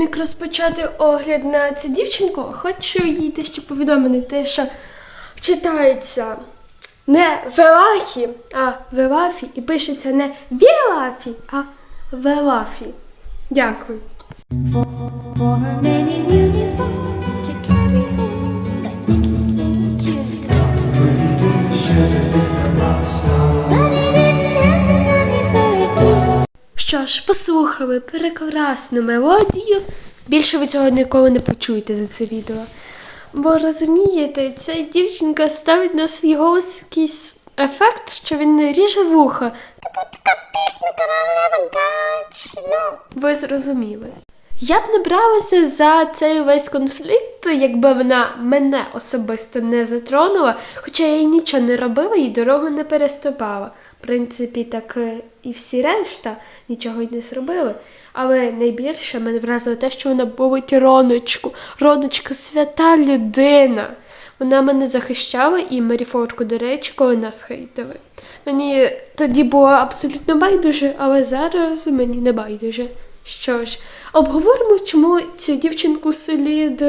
як розпочати огляд на цю дівчинку, хочу їй дещо повідомити, що читається не Велахі, а Велафі, і пишеться не Велафі, а Велафі. Дякую. Що ж, послухали прекрасну мелодію. Більше ви цього ніколи не почуєте за це відео. Бо розумієте, ця дівчинка ставить на свій голос якийсь ефект, що він не ріже вуха. Ви зрозуміли. Я б не бралася за цей весь конфлікт, якби вона мене особисто не затронула, хоча я їй нічого не робила і дорогу не переступала. В принципі, так е, і всі решта нічого й не зробили. Але найбільше мене вразило те, що вона бовить Роночку. Роночка свята людина. Вона мене захищала і Маріфорку, до речі, коли нас хейтили. Мені тоді було абсолютно байдуже, але зараз мені не байдуже. Що ж, обговоримо, чому цю дівчинку слід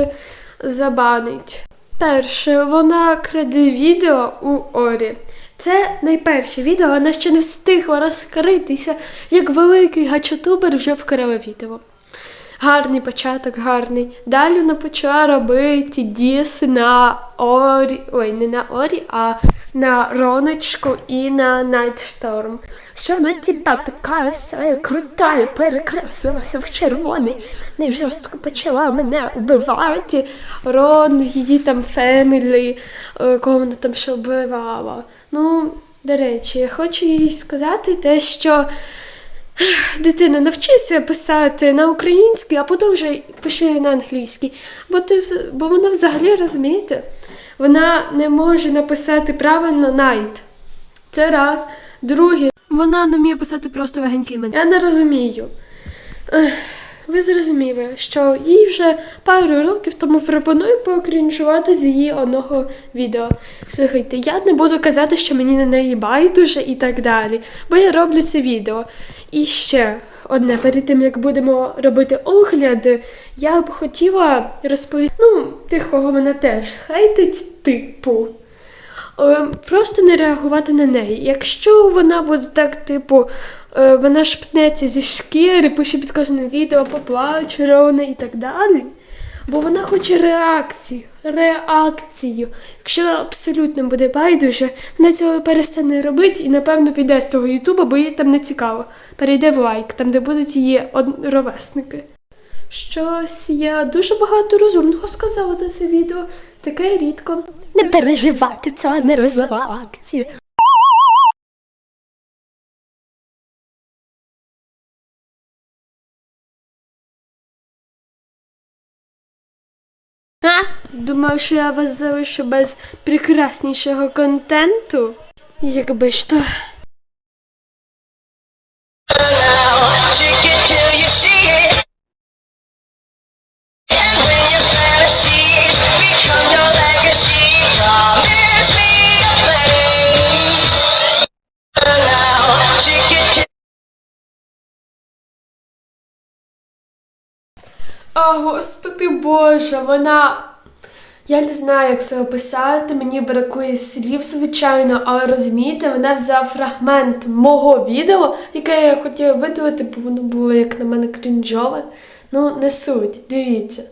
забанить. Перше, вона краде відео у Орі. Це найперше відео, вона ще не встигла розкритися, як великий гачотубер вже вкрала відео. Гарний початок, гарний. Далі вона почала робити діси на Орі. Ой, не на Орі, а на Роночку і на Найтшторм. Що вона типа така вся крута і перекреслилася в червоний. Не жорстко почала мене вбивати. Рон, її там фемілі, е, кого вона там ще вбивала. Ну, до речі, я хочу їй сказати те, що. Дитино, навчися писати на українській, а потім вже пиши на англійській. Бо ти бо вона взагалі розумієте, вона не може написати правильно night. Це раз. Друге, вона не вміє писати просто легенький імені. Я не розумію. Ви зрозуміли, що їй вже пару років тому пропоную покрінжувати з її одного відео. Слухайте, я не буду казати, що мені на неї байдуже і так далі, бо я роблю це відео. І ще одне, перед тим як будемо робити огляд, я б хотіла розповісти, ну, тих, кого вона теж хейтить, типу. Е, Просто не реагувати на неї. Якщо вона буде так, типу, е, вона ж пнеться зі шкіри, пише під кожним відео, поплаче ровно і так далі. Бо вона хоче реакцію, реакцію. Якщо абсолютно буде байдуже, вона цього перестане робити і, напевно, піде з того Ютуба, бо їй там не цікаво. Перейде в лайк, там, де будуть її ровесники. Щось я дуже багато розумного сказала за це відео, таке рідко. Не переживайте, це не розвивала акцію. Думаю, що я вас залишу без прекраснішого контенту. Якби till О, господи Боже, вона. Я не знаю, як це описати, мені бракує слів, звичайно, але розумієте, вона взяла фрагмент мого відео, яке я хотіла видалити, бо воно було, як на мене, крінжове. Ну, не суть, дивіться.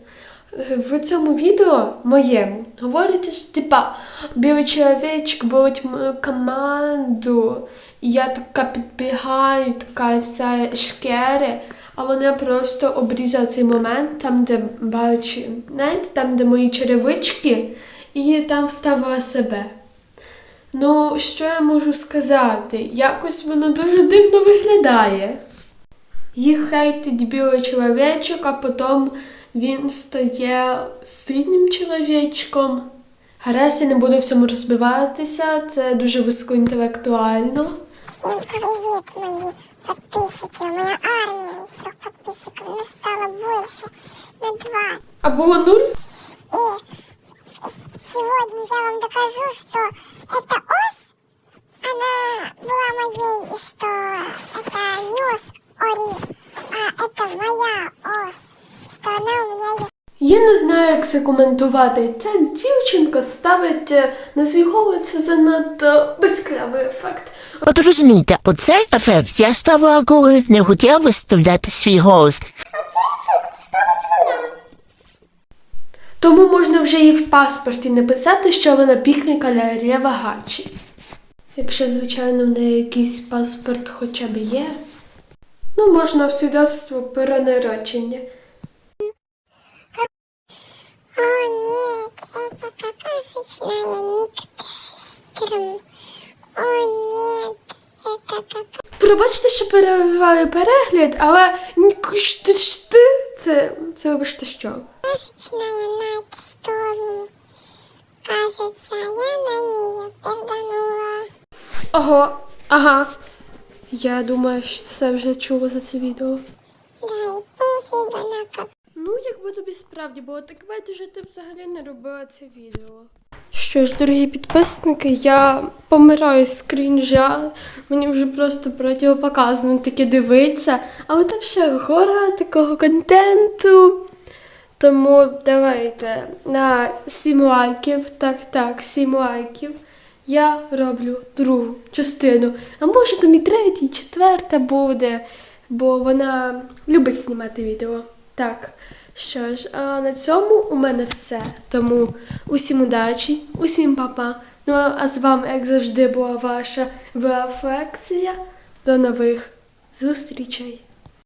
В цьому відео моєму говориться, що типа білий чоловічок будуть мою команду, і я така підбігаю, така вся шкери, а вона просто обрізала цей момент, там, де бачу, знаєте, там, де мої черевички, і там вставила себе. Ну, що я можу сказати? Якось воно дуже дивно виглядає. Їх хейтить білий чоловічок, а потім він стає синім чоловічком. Гаразд, я не буду в цьому розбиватися, це дуже високоінтелектуально. Всем привет, мои подписчики. Моя армия из трех подписчиков ну, стала больше на два. А було нуль? И сегодня я вам докажу, что это ос, она была моей, и что это не ос Ори, а это моя ос. что она у меня есть. Я не знаю, як це коментувати. Ця дівчинка ставить е, на свій голос це занадто безклявий ефект. От розумієте, оцей ефект я ставила, коли не хотіла виставляти свій голос. Тому можна вже і в паспорті написати, що вона пікніка для Вагачі. Якщо, звичайно, в неї якийсь паспорт хоча б є. Ну, можна в свідоцтво перенародження. О нет, это какашечная Никтостром. О нет, это как Пробачте, що перериваю перегляд, але нікшти це, це вибачте що. какашечная Найтсторм. Кажется, я на нее перданула. Ого, ага. Я думаю, що це вже чула за це відео. Да и пофиг она как. Ну, якби тобі справді було так байдуже, ти б взагалі не робила це відео. Що ж, дорогі підписники, я помираю з крінжа. Мені вже просто противопоказано таке дивитися, але там ще гора такого контенту. Тому давайте на 7 лайків, так, так, 7 лайків. Я роблю другу частину. А може там і третя, і четверта буде, бо вона любить знімати відео. Так. Що ж, а на цьому у мене все. Тому усім удачі, усім папа. Ну а з вами, як завжди, була ваша веафекція. До нових зустрічей!